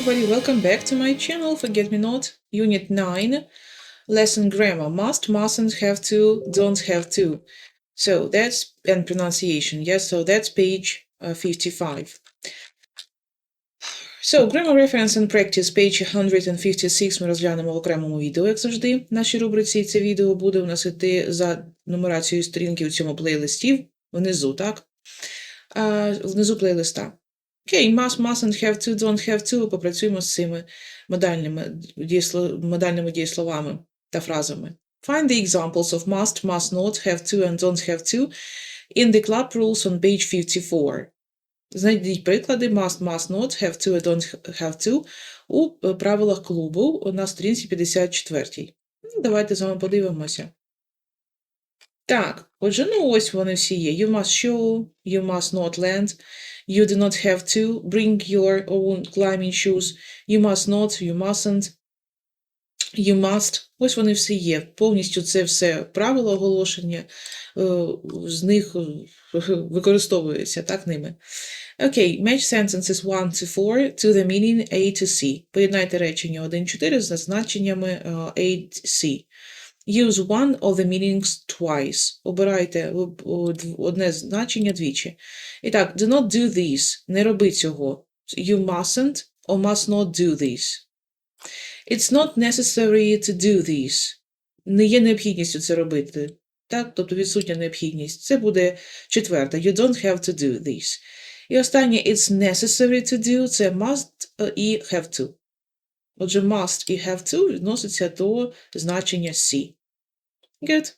everybody, welcome back to my channel Forget Me Not, Unit 9, Lesson Grammar. Must, mustn't, have to, don't have to. So that's, and pronunciation, yes, so that's page uh, 55. So, Grammar Reference and Practice, page 156 ми розглянемо в окремому відео, як завжди. В нашій рубриці це відео буде у нас іти за нумерацією сторінки у цьому плейлисті, внизу, так? А, внизу плейлиста. Окей, must, mustn't, have to, don't have to. Попрацюємо з цими модальними, модальними дієсловами та фразами. Find the examples of must, must not, have to and don't have to in the club rules on page 54. Знайдіть приклади must, must not, have to and don't have to у е, правилах клубу на сторінці 54. Ну, Давайте з вами подивимося. Так, отже, ну ось вони всі є. You must show, you must not lend, you do not have to bring your own climbing shoes, you must not, you mustn't, you must. Ось вони всі є. Повністю це все правило оголошення, е, з них е, використовується так ними. Окей, match sentences 1 to 4 to the meaning A to C. Поєднайте речення 1-4 з значеннями е, A to C. Use one of the meanings twice. Обирайте одне значення двічі. І так, do not do this. Не роби цього. You mustn't or must not do this. It's not necessary to do this. Не є необхідністю це робити. Так? Тобто відсутня необхідність. Це буде четверта. You don't have to do this. І останнє it's necessary to do це must е, і have to. Отже, must і have to відноситься до значення C. Good.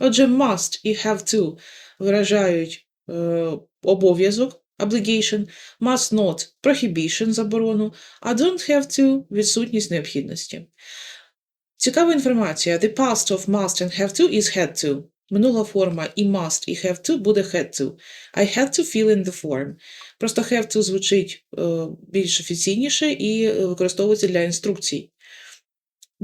Отже, must і have to виражають е, обов'язок, obligation, must not – prohibition, заборону, а don't have to – відсутність необхідності. Цікава інформація. The past of must and have to is had to. Минула форма і must, і have to буде had to. I had to fill in the form. Просто have to звучить е, більш офіційніше і е, використовується для інструкцій.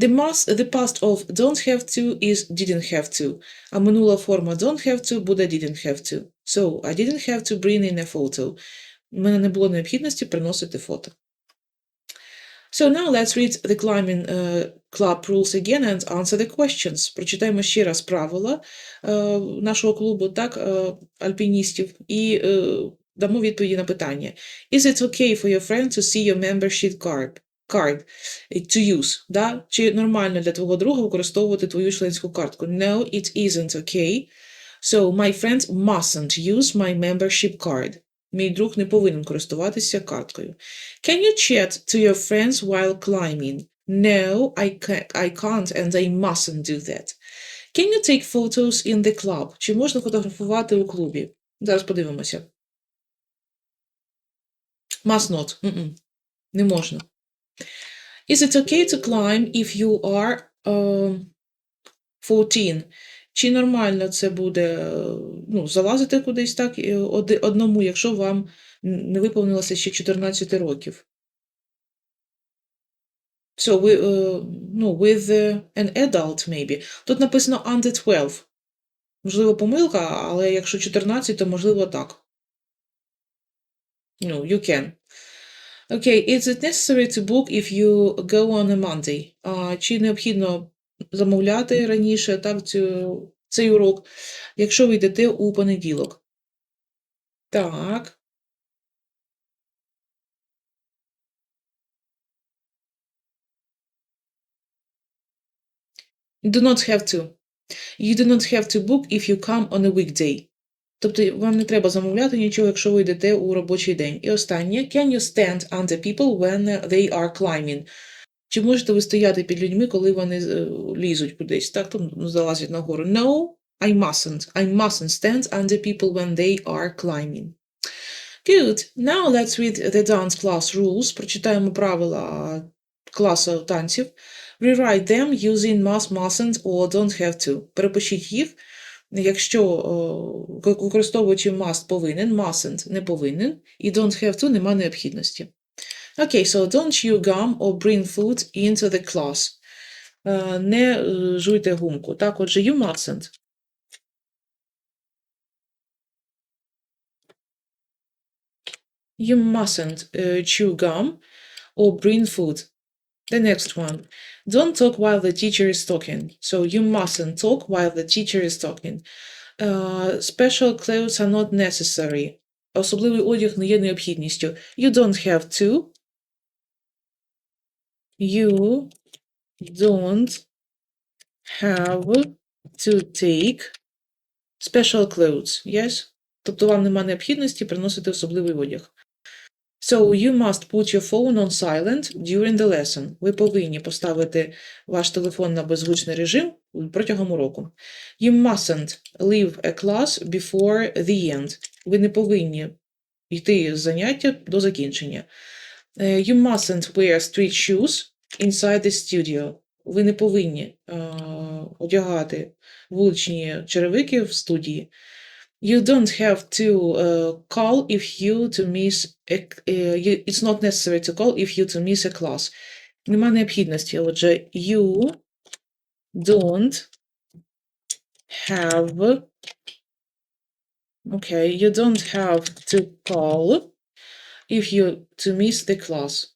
The, must, the past of don't have to is didn't have to. А минула форма don't have to буде didn't have to. So, I didn't have to bring in a photo. У мене не було необхідності приносити фото. So now let's read the climbing uh, club rules again and answer the questions. Прочитаємо ще раз правила е, нашого клубу, так, е, альпіністів, і е, дамо відповіді на питання. Is it okay for your friend to see your membership card? Card to use, да? Чи нормально для твого друга використовувати твою членську картку? No, it isn't okay. So, my friend mustn't use my membership card. Мій друг не повинен користуватися карткою. Can you chat to your friends while climbing? No, I can't, and I mustn't do that. Can you take photos in the club? Чи можна фотографувати у клубі? Зараз подивимося. Must not. М-м. Не можна. Is it okay to climb if you are um, 14? Чи нормально це буде е, ну, залазити кудись так одному, якщо вам не виповнилося ще 14 років? So, we, е, ну, with е, an adult, maybe. Тут написано under 12. Можливо, помилка, але якщо 14, то можливо так. Ну, you can. Okay, is it necessary to book if you go on a Monday? А, чи необхідно замовляти раніше так, цю, цей урок, якщо ви йдете у понеділок? Так. Do not have to. You do not have to book if you come on a weekday. Тобто вам не треба замовляти нічого, якщо ви йдете у робочий день. І останнє. Can you stand under people when they are climbing? Чи можете ви стояти під людьми, коли вони е, лізуть кудись, так? Там ну, залазять нагору. No, I mustn't. I mustn't stand under people when they are climbing. Good. Now let's read the dance class rules. Прочитаємо правила класу танців. Rewrite them using must, mustn't or don't have to. Перепишіть їх, якщо використовуючи must повинен, mustn't не повинен, і don't have to нема необхідності. Окей, so don't chew gum or bring food into the class. Е, Не е, жуйте гумку. Так, отже, you mustn't. You mustn't е, chew gum or bring food. The next one. Don't talk while the teacher is talking. So you mustn't talk while the teacher is talking. Uh, special clothes are not necessary. Особливий одяг не є необхідністю. You don't have to. You don't have to take special clothes. Yes? Тобто вам нема необхідності приносити особливий одяг. So you must put your phone on silent during the lesson. Ви повинні поставити ваш телефон на беззвучний режим протягом уроку. You mustn't leave a class before the end. Ви не повинні йти з заняття до закінчення. Е, You mustn't wear street shoes inside the studio. Ви не повинні е, одягати вуличні черевики в студії. You don't have to uh, call if you to miss a, uh, you, it's not necessary to call if you to miss a class. Нема необхідності. Отже, you don't have Okay, you don't have to call if you to miss the class.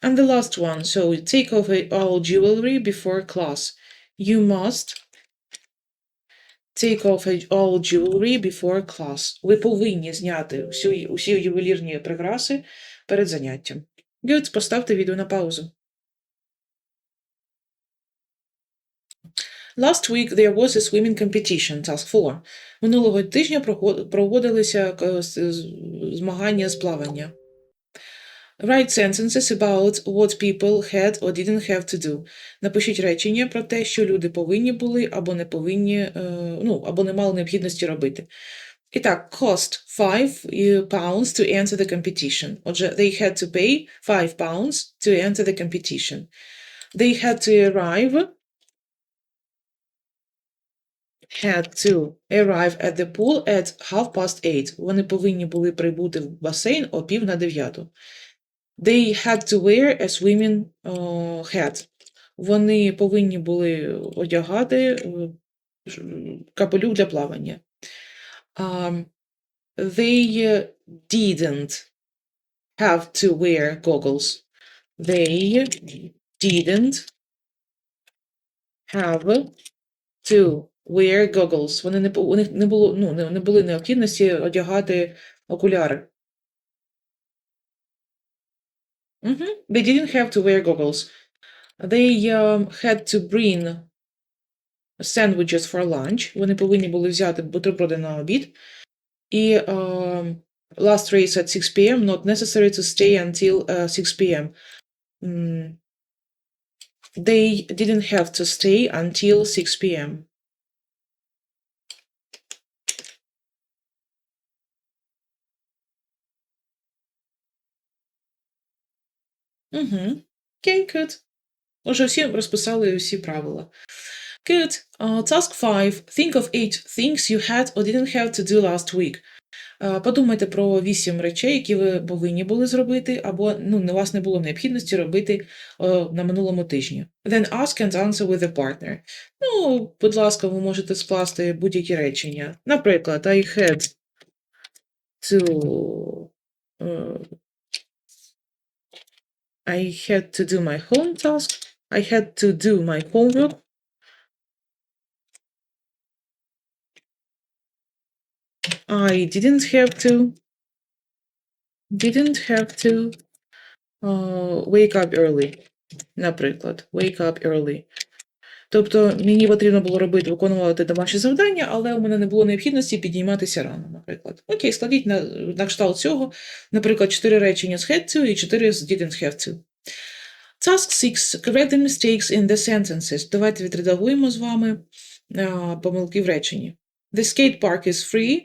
And the last one, so take off all jewelry before class. You must take off all jewelry before class. Ви повинні зняти всю, усі ювелірні прикраси перед заняттям. Good, поставте відео на паузу. Last week there was a swimming competition, task 4. Минулого тижня проводилися е, змагання з плавання. Write sentences about what people had or didn't have to do. Напишіть речення про те, що люди повинні були або не повинні, е, ну, або не мали необхідності робити. І так, cost 5 pounds to enter the competition. Отже, they had to pay 5 pounds to enter the competition. They had to arrive had to arrive at the pool at half past eight. Вони повинні були прибути в басейн о пів на дев'яту. They had to wear a swimming uh, hat. Вони повинні були одягати е, капелюх для плавання. Um, they didn't have to wear goggles. They didn't have to wear goggles. Вони не, у них не було, ну, не, не були необхідності одягати окуляри. Мгм. They didn't have to wear goggles. They um, had to bring sandwiches for lunch. Вони повинні були взяти бутерброди на обід. І um, last race at 6 p.m. Not necessary to stay until uh, 6 p.m. М, They didn't have to stay until 6 p.m. Угу. Окей, good. Отже, всі розписали всі правила. Good. Uh, task 5. Think of eight things you had or didn't have to do last week. Подумайте про вісім речей, які ви повинні були зробити, або ну, у вас не було необхідності робити uh, на минулому тижні. Then ask and answer with a partner. Ну, будь ласка, ви можете скласти будь-які речення. Наприклад, I had to uh, I had to do my home task. I had to do my homework. I didn't have to. Didn't have to uh, wake up early. Наприклад, wake up early. Тобто мені потрібно було робити, виконувати домашні завдання, але у мене не було необхідності підійматися рано, наприклад. Окей, складіть на, на кшталт цього, наприклад, 4 речення з to і 4 з didn't have to. Task 6. Correct the mistakes in the sentences. Давайте відредагуємо з вами а, помилки в реченні. The skate park is free.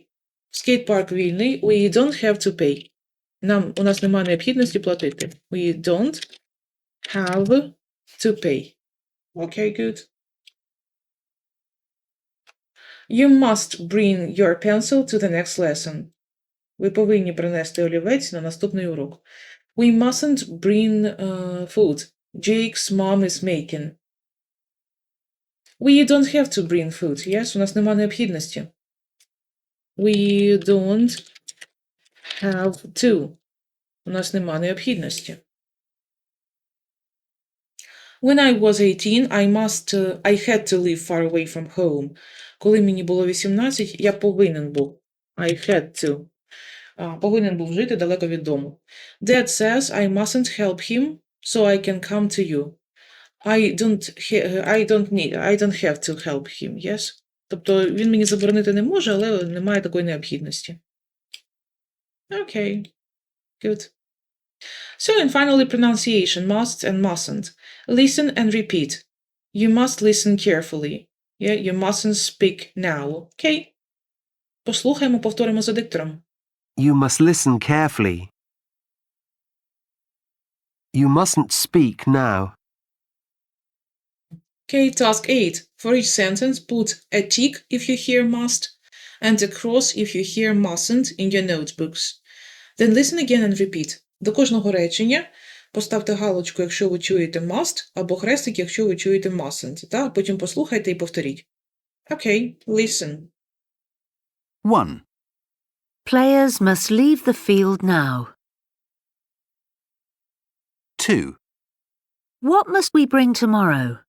Скейт-парк вільний. We don't have to pay. Нам, у нас немає необхідності платити. We don't have to pay. Okay, good. You must bring your pencil to the next lesson. Ви повинні принести олівець на наступний урок. We mustn't bring uh, food. Jake's mom is making. We don't have to bring food. Yes, у нас немає необхідності. We don't have to. У нас нема необхідності. When I was 18, I must, uh, I had to live far away from home. Коли мені було 18, я повинен був. I had to. Повинен був жити далеко від дому. Dad says I mustn't help him, so I can come to you. I don't, I don't need, I don't have to help him, yes? Тобто він мені заборонити не може, але немає такої необхідності. Окей. Good. So, and finally, pronunciation must and mustn't. Listen and repeat. You must listen carefully. Yeah, you mustn't speak now. Okay? Послухаємо, повторимо за диктором. You must listen carefully. You mustn't speak now. Okay, task 8. For each sentence, put a tick if you hear must and a cross if you hear mustn't in your notebooks. Then listen again and repeat. До кожного речення поставте галочку, якщо ви чуєте must, або хрестик, якщо ви чуєте mustn't. Та? Потім послухайте і повторіть. Окей, listen. 1. Players must leave the field now. 2. What must we bring tomorrow?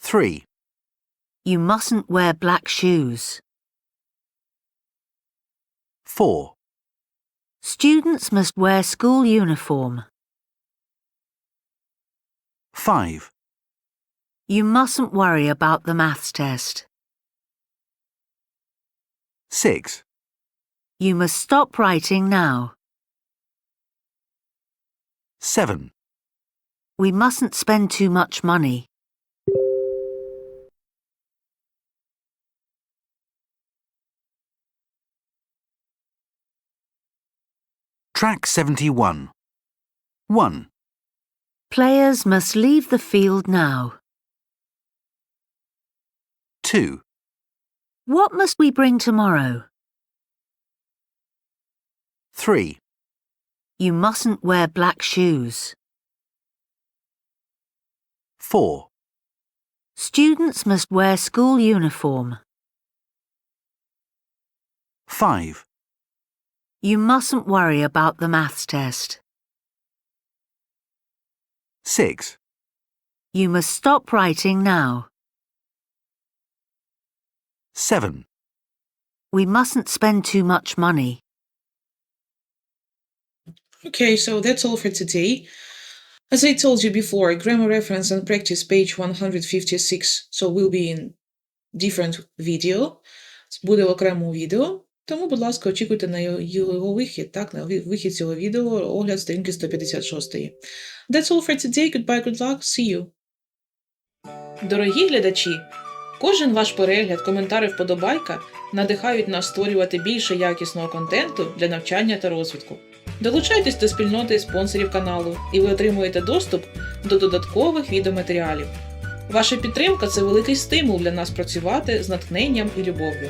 3. You mustn't wear black shoes. 4. Students must wear school uniform. 5. You mustn't worry about the maths test. 6. You must stop writing now. 7. We mustn't spend too much money. Track 71. 1. Players must leave the field now. 2. What must we bring tomorrow? 3. You mustn't wear black shoes. 4. Students must wear school uniform. 5. You mustn't worry about the maths test. 6. You must stop writing now. 7. We mustn't spend too much money. Okay, so that's all for today. As I told you before, grammar reference and practice page 156, so will be in different video. Буде в окремому відео. Тому, будь ласка, очікуйте на його- вихід, так, на вихід цього відео, огляд сторінки 156. That's all for today. Goodbye, good luck. See you. Дорогі глядачі, кожен ваш перегляд, коментар і вподобайка надихають нас створювати більше якісного контенту для навчання та розвитку. Долучайтесь до спільноти спонсорів каналу, і ви отримуєте доступ до додаткових відеоматеріалів. Ваша підтримка це великий стимул для нас працювати з натхненням і любов'ю.